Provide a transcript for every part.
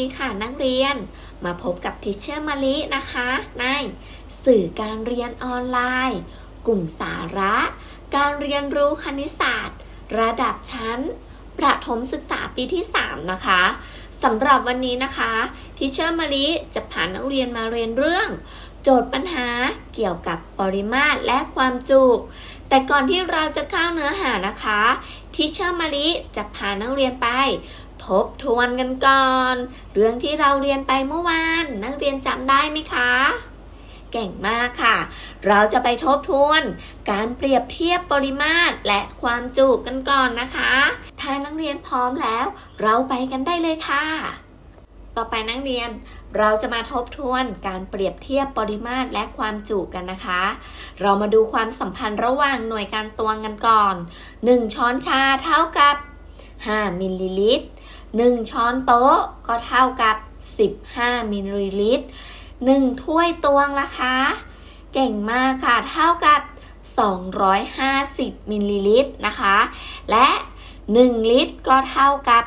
ดีค่ะนักเรียน มาพบกับทิชเชอร์มาลินะคะ ในสื่อการเรียนออนไลน์ กลุ่มสาระ การเรียนรู้คณิตศาสตร์ ระดับชั้น ประถมศึกษาปีที่ 3 นะคะสำหรับวันนี้นะคะทิชเชอร์มาลิจะพานักเรียนมาเรียนเรื่อง โจทย์ปัญหาเกี่ยวกับปริมาตรและความจุแต่ก่อนที่เราจะเข้าเนื้อหานะคะทิชเชอร์มาลิจะพานักเรียนไป ทบทวนกันก่อน เรื่องที่เราเรียนไปเมื่อวาน นักเรียนจำได้ไหมคะ เก่งมากค่ะ เราจะไปทบทวน การเปรียบเทียบปริมาตรและความจุกันก่อนนะคะถ้านักเรียนพร้อมแล้ว เราไปกันได้เลยค่ะ ต่อไปนักเรียนเราจะมาทบทวนการเปรียบเทียบปริมาตรและความจุกันนะคะ เรามาดูความสัมพันธ์ระหว่างหน่วยการตวงกันก่อน 1 ช้อนชาเท่ากับ 5มิลลิลิตร 1 ช้อนโต๊ะก็เท่ากับ 15มิลลิลิตร 1 ถ้วยตวงล่ะคะ เก่งมากค่ะ เท่ากับ 250มิลลิลิตรนะคะ และ 1 ลิตรก็เท่ากับ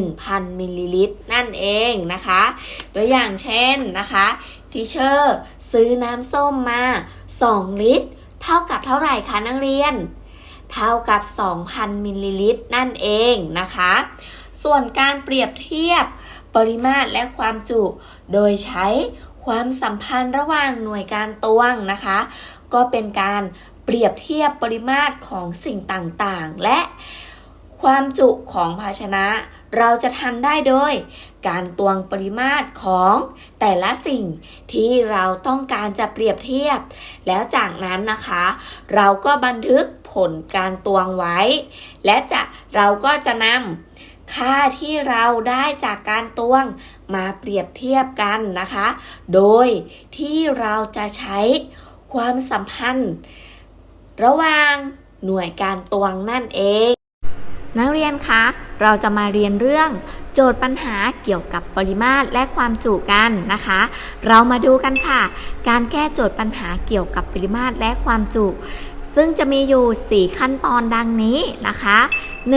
1,000มิลลิลิตรนั่นเองนะคะ ตัวอย่างเช่นนะคะทีเชอร์ซื้อน้ำส้มมา 2 ลิตร เท่ากับเท่าไหร่คะนักเรียน เท่ากับ 2,000 มิลลิลิตรนั่นเองนะคะ ส่วนการเปรียบเทียบปริมาตรและความจุ โดยใช้ความสัมพันธ์ระหว่างหน่วยการตวงนะคะ ก็เป็นการเปรียบเทียบปริมาตรของสิ่งต่างๆ และความจุของภาชนะ เราจะทำได้โดย การตวงปริมาตรของแต่ละสิ่งที่เราต้องการจะเปรียบเทียบ แล้วจากนั้นนะคะ เราก็บันทึกผลการตวงไว้ และจะเราก็จะนำค่าที่เราได้จากการตวงมาเปรียบเทียบกันนะคะ โดยที่เราจะใช้ความสัมพันธ์ ระหว่างหน่วยการตวงนั่นเอง นักเรียนคะ เราจะมาเรียนเรื่องโจทย์ปัญหาเกี่ยวกับปริมาตรและความจุกันนะคะ เรามาดูกันค่ะ การแก้โจทย์ปัญหาเกี่ยวกับปริมาตรและความจุ ซึ่งจะมีอยู่ 4 ขั้นตอนดังนี้นะคะ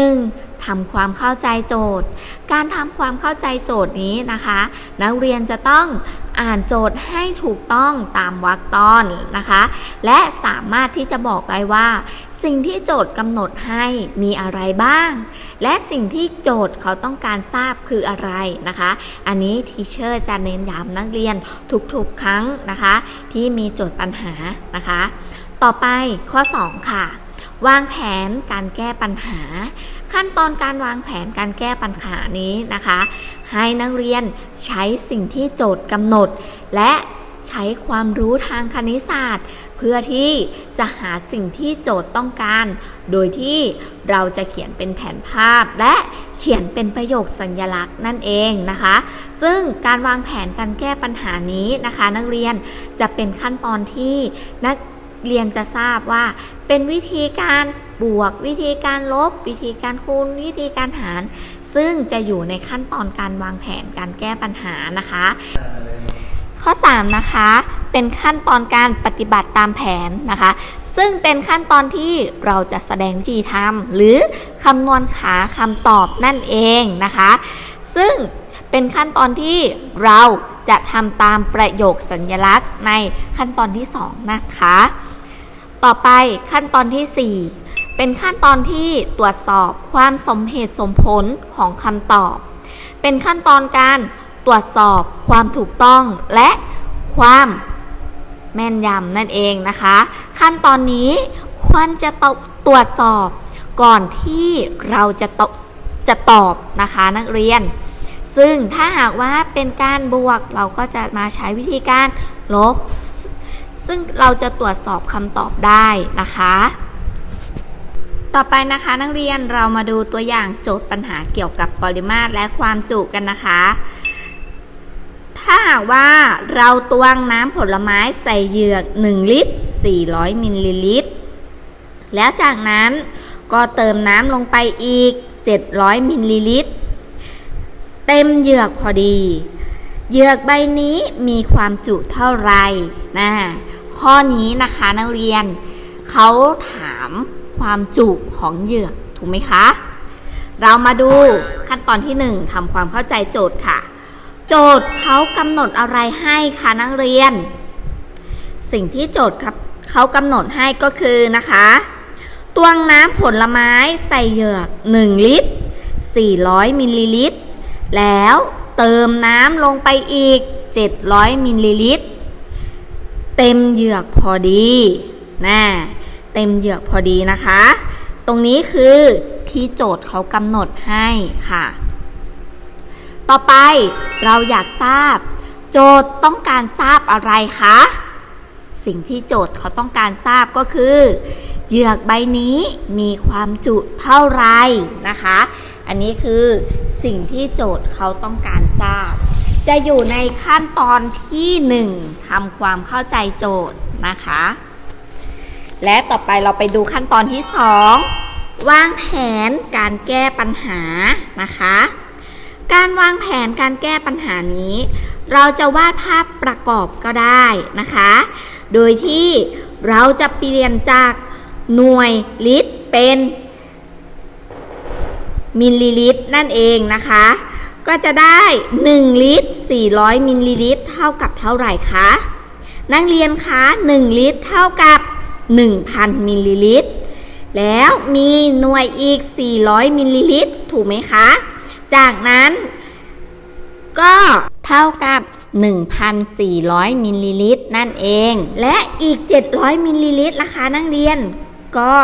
1. ทำความเข้าใจโจทย์ การทำความเข้าใจโจทย์นี้นะคะ นักเรียนจะต้องอ่านโจทย์ให้ถูกต้องตามวรรคตอนนะคะ และสามารถที่จะบอกได้ว่า สิ่งที่โจทย์กำหนดให้มีอะไรบ้าง และสิ่งที่โจทย์เขาต้องการทราบคืออะไรนะคะ อันนี้ทีเชอร์จะเน้นย้ำนักเรียนทุกๆครั้งนะคะ ที่มีโจทย์ปัญหานะคะ ต่อไปข้อ 2 ค่ะ วางแผนการแก้ปัญหา ขั้นตอนการวางแผนการแก้ปัญหานี้นะคะ ให้นักเรียนใช้สิ่งที่โจทย์กำหนด และใช้ความรู้ทางคณิตศาสตร์ เพื่อที่จะหาสิ่งที่โจทย์ต้องการ โดยที่เราจะเขียนเป็นแผนภาพและเขียนเป็นประโยคสัญลักษณ์นั่นเองนะคะ ซึ่งการวางแผนการแก้ปัญหานี้นะคะ นักเรียนจะเป็นขั้นตอนที่นัก เรียนจะทราบว่าเป็นวิธีการบวก วิธีการลบ วิธีการคูณ วิธีการหาร ซึ่งจะอยู่ในขั้นตอนการวางแผนการแก้ปัญหานะคะ ข้อ 3 นะคะ เป็นขั้นตอนการปฏิบัติตามแผนนะคะ ซึ่งเป็นขั้นตอนที่เราจะแสดงวิธีทำหรือคำนวณขาคำตอบนั่นเองนะคะ ซึ่งเป็นขั้นตอนที่เราจะทำตามประโยคสัญลักษณ์ในขั้นตอนที่ 2 นะคะ ต่อไปขั้นตอนทีสี่ 4 เป็นขั้นตอนที่ตรวจสอบความสมเหตุสมผลของคำตอบ เป็นขั้นตอนการตรวจสอบความถูกต้องและความแม่นยำนั่นเองนะคะ ขั้นตอนนี้ควรจะตตรวจสอบก่อนที่เราจะตจะตอบนะคะนักเรียน ซึ่งถ้าหากว่าเป็นการบวกเราก็จะมาใช้วิธีการลบ ซึ่งเราจะตรวจสอบคำตอบได้นะคะ ต่อไปนะคะนักเรียนเรามาดูตัวอย่างโจทย์ปัญหาเกี่ยวกับปริมาตรและความจุกันนะคะ ถ้าว่าเราตวงน้ำผลไม้ใส่เหยือก 1 ลิตร 400 มิลลิลิตร แล้วจากนั้นก็เติมน้ำลงไปอีก 700 มิลลิลิตร เต็มเหยือกพอดี เหยือกใบนี้มีความจุเท่าไหร่นะ ข้อนี้นะคะนักเรียนเขาถามความจุของเหยือกถูกไหมคะ เรามาดูขั้นตอนที่ 1ทำความเข้าใจโจทย์ค่ะ โจทย์เขากำหนดอะไรให้คะนักเรียน สิ่งที่โจทย์ครับเขากำหนดให้ก็คือนะคะตวงน้ำผลไม้ใส่เหยือก 1 ลิตร 400 มิลลิลิตร แล้วเติมน้ำลงไปอีก 700 มิลลิลิตร เต็มเหยือกพอดีนะเต็มเหยือกพอดีนะคะ ตรงนี้คือที่โจทย์เขากำหนดให้ค่ะ ต่อไปเราอยากทราบ โจทย์ต้องการทราบอะไรคะ สิ่งที่โจทย์เขาต้องการทราบก็คือ เหยือกใบนี้มีความจุเท่าไรนะคะ อันนี้คือสิ่งที่โจทย์เขาต้องการทราบ จะอยู่ในขั้นตอนที่ 1ทำความเข้าใจโจทย์นะคะ และต่อไปเราไปดูขั้นตอนที่ 2 วางแผนการแก้ปัญหานะคะ การวางแผนการแก้ปัญหานี้ เราจะวาดภาพประกอบก็ได้นะคะ โดยที่เราจะเปลี่ยนจากหน่วยลิตรเป็นมิลลิลิตรนั่นเองนะคะ ก็จะได้ 1 ลิตร 400 มิลลิลิตร เท่ากับเท่าไหร่คะ นักเรียนคะ 1 ลิตรเท่ากับ 1,000 มิลลิลิตร แล้วมีหน่วยอีก 400 มิลลิลิตร ถูกไหมคะ จากนั้น ก็เท่ากับ 1,400 มิลลิลิตร นั่นเอง และอีก 700 มิลลิลิตรล่ะคะนักเรียน ก็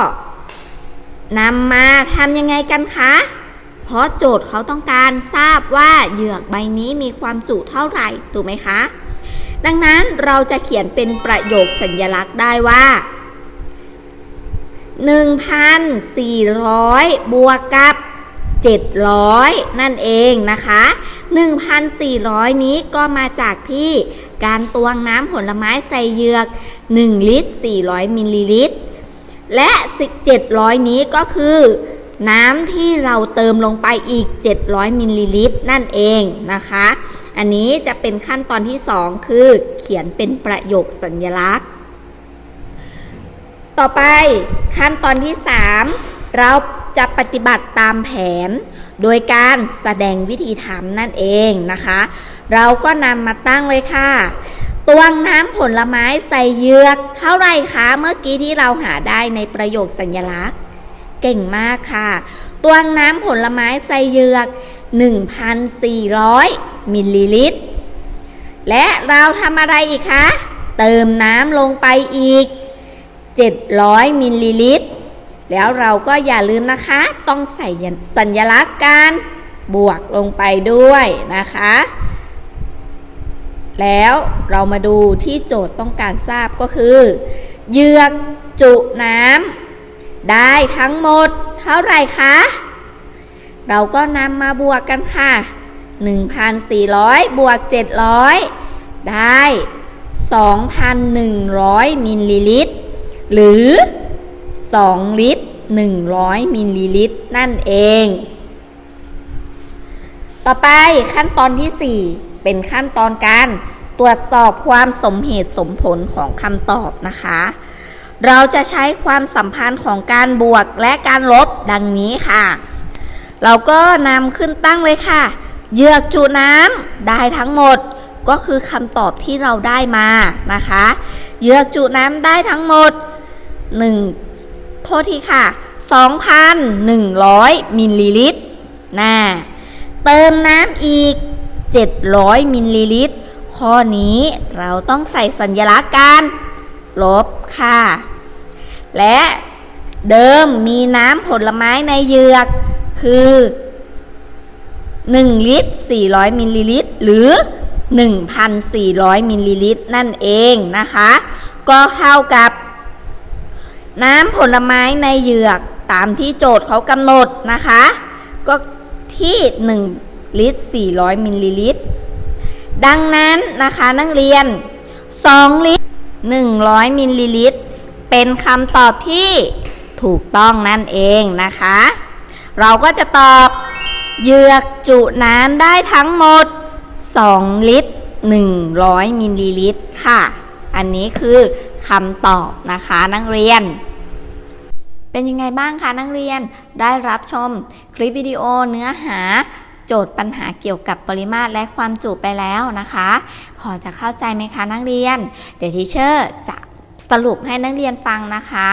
นำมาทำยังไงกันคะ เพราะโจทย์เขาต้องการทราบว่าเหยือกใบนี้มีความจุเท่าไหร่ถูกไหมคะ ดังนั้นเราจะเขียนเป็นประโยคสัญลักษณ์ได้ว่า 1,400 บวกกับ 700 นั่นเองนะคะ 1,400 นี้ก็มาจากที่การตวงน้ำผลไม้ใส่เหยือก 1 ลิตร 400 มิลลิลิตร และ 700 นี้ก็คือ น้ำที่เราเติมลงไปอีก 700มิลลิลิตรนั่นเองนะคะ อันนี้จะเป็นขั้นตอนที่ 2 คือเขียนเป็นประโยคสัญลักษณ์ ต่อไปขั้นตอนที่ 3 เราจะปฏิบัติตามแผน โดยการแสดงวิธีทำนั่นเองนะคะ เราก็นำมาตั้งเลยค่ะตวงน้ำผลไม้ใส่เหยือก เท่าไรคะ เมื่อกี้ที่เราหาได้ในประโยคสัญลักษณ์ เก่งมากค่ะ ตวงน้ำผลไม้ใส่เยือก 1,400 มิลลิลิตร และเราทำอะไรอีกคะ เติมน้ำลงไปอีก 700 มิลลิลิตร แล้วเราก็อย่าลืมนะคะ ต้องใส่สัญลักษณ์การบวกลงไปด้วยนะคะ แล้วเรามาดูที่โจทย์ต้องการทราบก็คือ เยือกจุน้ำ ได้ทั้งหมดเท่าไหร่คะ เราก็นำมาบวกกันค่ะ 1,400 บวก 700 ได้ 2,100 มิลลิลิตร หรือ 2 ลิตร 100 มิลลิลิตร นั่นเอง ต่อไปขั้นตอนที่ 4 เป็นขั้นตอนการตรวจสอบความสมเหตุสมผลของคำตอบนะคะ เราจะใช้ความสัมพันธ์ของการบวกและการลบดังนี้ค่ะ เราก็นำขึ้นตั้งเลยค่ะ เยือกจุน้ำได้ทั้งหมดก็คือคำตอบที่เราได้มานะคะ เยือกจุน้ำได้ทั้งหมด 1 โทษทีค่ะ 2,100 มิลลิลิตรนะเติมน้ำอีก 700 มิลลิลิตร ข้อนี้เราต้องใส่สัญลักษณ์การ ลบค่ะ และเดิมมีน้ำผลไม้ในเหยือกคือ 1 ลิตร 400 มิลลิลิตร หรือ 1,400 มิลลิลิตร นั่นเองนะคะ ก็เท่ากับ น้ำผลไม้ในเหยือกตามที่โจทย์เขากำหนดนะคะ ก็ที่ 1 ลิตร 400 มิลลิลิตร ดังนั้นนะคะนักเรียน 2 ลิตร 100 มิลลิลิตร เป็นคำตอบที่ถูกต้องนั่นเองนะคะ เราก็จะตอบเหยือกจุน้ำได้ทั้งหมด 2 ลิตร 100 มิลลิลิตรค่ะ อันนี้คือคำตอบนะคะนักเรียน เป็นยังไงบ้างคะนักเรียนได้รับชมคลิปวิดีโอเนื้อหา โจทย์ปัญหาเกี่ยวกับปริมาตรและความจุไปแล้วนะคะ พอจะเข้าใจไหมคะนักเรียน เดี๋ยวทีเชอร์จะสรุปให้นักเรียนฟังนะคะ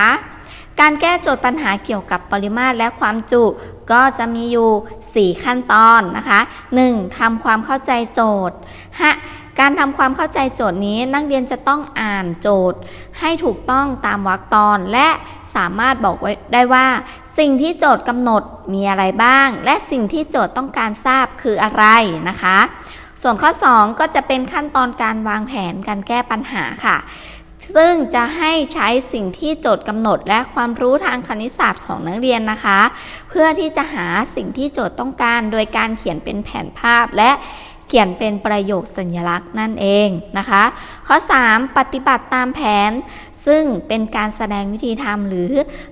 การแก้โจทย์ปัญหาเกี่ยวกับปริมาตรและความจุก็จะมีอยู่ 4 ขั้นตอนนะคะ 1. ทำความเข้าใจโจทย์ฮะการทำความเข้าใจโจทย์นี้นักเรียนจะต้องอ่านโจทย์ ให้ถูกต้องตามวรรคตอนและสามารถบอกไว้ได้ว่า สิ่งที่โจทย์กำหนดมีอะไรบ้าง และสิ่งที่โจทย์ต้องการทราบคืออะไรนะคะ ส่วนข้อ 2 ก็จะเป็นขั้นตอนการวางแผนการแก้ปัญหาค่ะ ซึ่งจะให้ใช้สิ่งที่โจทย์กำหนดและความรู้ทางคณิตศาสตร์ของนักเรียนนะคะ เพื่อที่จะหาสิ่งที่โจทย์ต้องการ โดยการเขียนเป็นแผนภาพและเขียนเป็นประโยคสัญลักษณ์นั่นเองนะคะ ข้อ 3 ปฏิบัติตามแผน ซึ่งเป็นการแสดงวิธีทำหรือ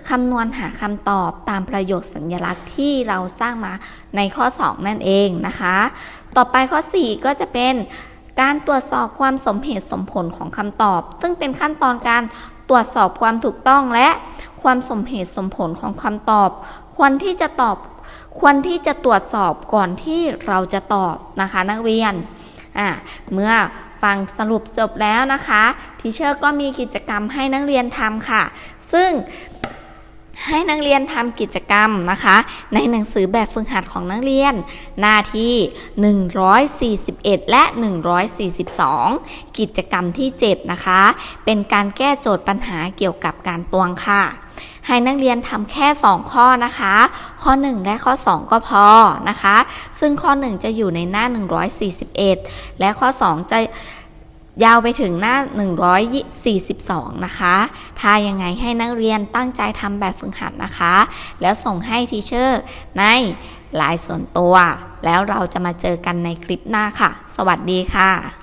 คำนวณหาคำตอบตามประโยคสัญลักษณ์ที่เราสร้างมาในข้อ 2 นั่นเองนะคะ ต่อไปข้อ 4 ก็จะเป็นการตรวจสอบความสมเหตุสมผลของคำตอบ ซึ่งเป็นขั้นตอนการตรวจสอบความถูกต้องและความสมเหตุสมผลของคำตอบ ควรที่จะตอบควรที่จะตรวจสอบก่อนที่เราจะตอบนะคะนักเรียน เมื่อ ฟังสรุปจบแล้วนะคะทีเชอร์ก็มีกิจกรรมให้นักเรียนทำค่ะ ซึ่งให้นักเรียนทำกิจกรรมนะคะ ในหนังสือแบบฝึกหัดของนักเรียน หน้าที่ 141 และ 142 กิจกรรมที่ 7 นะคะ เป็นการแก้โจทย์ปัญหาเกี่ยวกับการตวงค่ะ ให้นักเรียนทำแค่ 2 ข้อนะคะ ข้อ 1 และข้อ 2 ก็พอนะคะ ซึ่งข้อ 1 จะอยู่ในหน้า 141 และข้อ 2 จะยาวไปถึงหน้า 142 นะคะ ถ้ายังไงให้นักเรียนตั้งใจทำแบบฝึกหัดนะคะ แล้วส่งให้ทีเชอร์ในไลน์ส่วนตัว แล้วเราจะมาเจอกันในคลิปหน้าค่ะ สวัสดีค่ะ